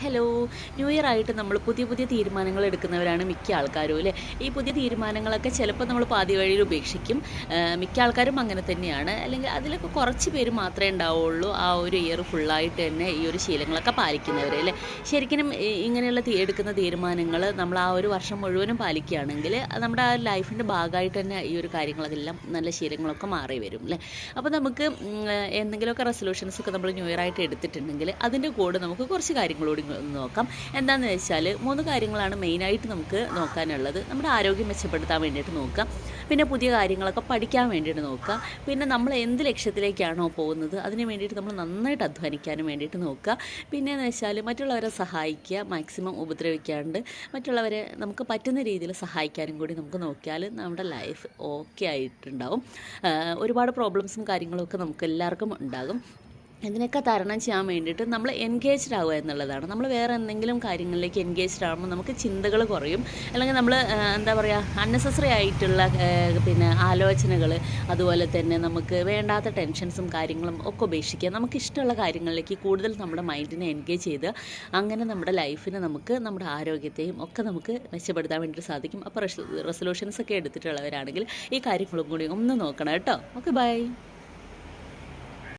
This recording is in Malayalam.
ഹലോ ന്യൂ ഇയർ ആയിട്ട് നമ്മൾ പുതിയ പുതിയ തീരുമാനങ്ങൾ എടുക്കുന്നവരാണ് മിക്ക ആൾക്കാരും അല്ലേ? ഈ പുതിയ തീരുമാനങ്ങളൊക്കെ ചിലപ്പോൾ നമ്മൾ പാതി വഴിയിൽ ഉപേക്ഷിക്കും. മിക്ക ആൾക്കാരും അങ്ങനെ തന്നെയാണ്. അല്ലെങ്കിൽ അതിലൊക്കെ കുറച്ച് പേര് മാത്രമേ ഉണ്ടാവുള്ളൂ ആ ഒരു ഇയർ ഫുള്ളായിട്ട് തന്നെ ഈ ഒരു ശീലങ്ങളൊക്കെ പാലിക്കുന്നവർ അല്ലേ? ശരിക്കും ഇങ്ങനെയുള്ള എടുക്കുന്ന തീരുമാനങ്ങൾ നമ്മൾ ആ ഒരു വർഷം മുഴുവനും പാലിക്കുകയാണെങ്കിൽ നമ്മുടെ ആ ലൈഫിന്റെ ഭാഗമായിട്ട് തന്നെ ഈ ഒരു കാര്യങ്ങളെല്ലാം നല്ല ശീലങ്ങളൊക്കെ മാറി വരും അല്ലേ? അപ്പോൾ നമുക്ക് എന്തെങ്കിലുമൊക്കെ റെസൊല്യൂഷൻസ് ഒക്കെ നമ്മൾ ന്യൂ ഇയർ ആയിട്ട് എടുത്തിട്ടുണ്ടെങ്കിൽ അതിന്റെ കൂടെ നമുക്ക് കുറച്ച് കാര്യങ്ങളോട് നോക്കാം. എന്താണെന്ന് വെച്ചാൽ മൂന്ന് കാര്യങ്ങളാണ് മെയിനായിട്ട് നമുക്ക് നോക്കാനുള്ളത്. നമ്മുടെ ആരോഗ്യം മെച്ചപ്പെടുത്താൻ വേണ്ടിയിട്ട് നോക്കാം. പിന്നെ പുതിയ കാര്യങ്ങളൊക്കെ പഠിക്കാൻ വേണ്ടിയിട്ട് നോക്കുക പിന്നെ നമ്മൾ എന്ത് ലക്ഷ്യത്തിലേക്കാണോ പോകുന്നത് അതിന് വേണ്ടിയിട്ട് നമ്മൾ നന്നായിട്ട് അധ്വാനിക്കാനും വേണ്ടിയിട്ട് നോക്കുക പിന്നെയെന്ന് വെച്ചാൽ മറ്റുള്ളവരെ സഹായിക്കുക മാക്സിമം ഉപദ്രവിക്കാണ്ട് മറ്റുള്ളവരെ നമുക്ക് പറ്റുന്ന രീതിയിൽ സഹായിക്കാനും കൂടി നമുക്ക് നോക്കിയാൽ നമ്മുടെ ലൈഫ് ഓക്കെ ആയിട്ടുണ്ടാവും. ഒരുപാട് പ്രോബ്ലംസും കാര്യങ്ങളൊക്കെ നമുക്ക് എല്ലാവർക്കും ഉണ്ടാകും. ഇതിനൊക്കെ തരണം ചെയ്യാൻ വേണ്ടിയിട്ട് നമ്മൾ എൻഗേജ്ഡ് ആവുക എന്നുള്ളതാണ്. നമ്മൾ വേറെ എന്തെങ്കിലും കാര്യങ്ങളിലേക്ക് എൻഗേജ്ഡ് ആവുമ്പോൾ നമുക്ക് ചിന്തകൾ കുറയും. അല്ലെങ്കിൽ നമ്മൾ എന്താ പറയുക അൺനെസസറി ആയിട്ടുള്ള പിന്നെ ആലോചനകൾ അതുപോലെ തന്നെ നമുക്ക് വേണ്ടാത്ത ടെൻഷൻസും കാര്യങ്ങളും ഒക്കെ ഉപേക്ഷിക്കുക. നമുക്ക് ഇഷ്ടമുള്ള കാര്യങ്ങളിലേക്ക് കൂടുതൽ നമ്മുടെ മൈൻഡിനെ എൻഗേജ് ചെയ്ത് അങ്ങനെ നമ്മുടെ ലൈഫിനെ നമുക്ക് നമ്മുടെ ആരോഗ്യത്തെയും ഒക്കെ നമുക്ക് മെച്ചപ്പെടുത്താൻ വേണ്ടിയിട്ട് സാധിക്കും. അപ്പോൾ റെസൊല്യൂഷൻസ് ഒക്കെ എടുത്തിട്ടുള്ളവരാണെങ്കിൽ ഈ കാര്യങ്ങളും കൂടി ഒന്ന് നോക്കണം കേട്ടോ. Okay bye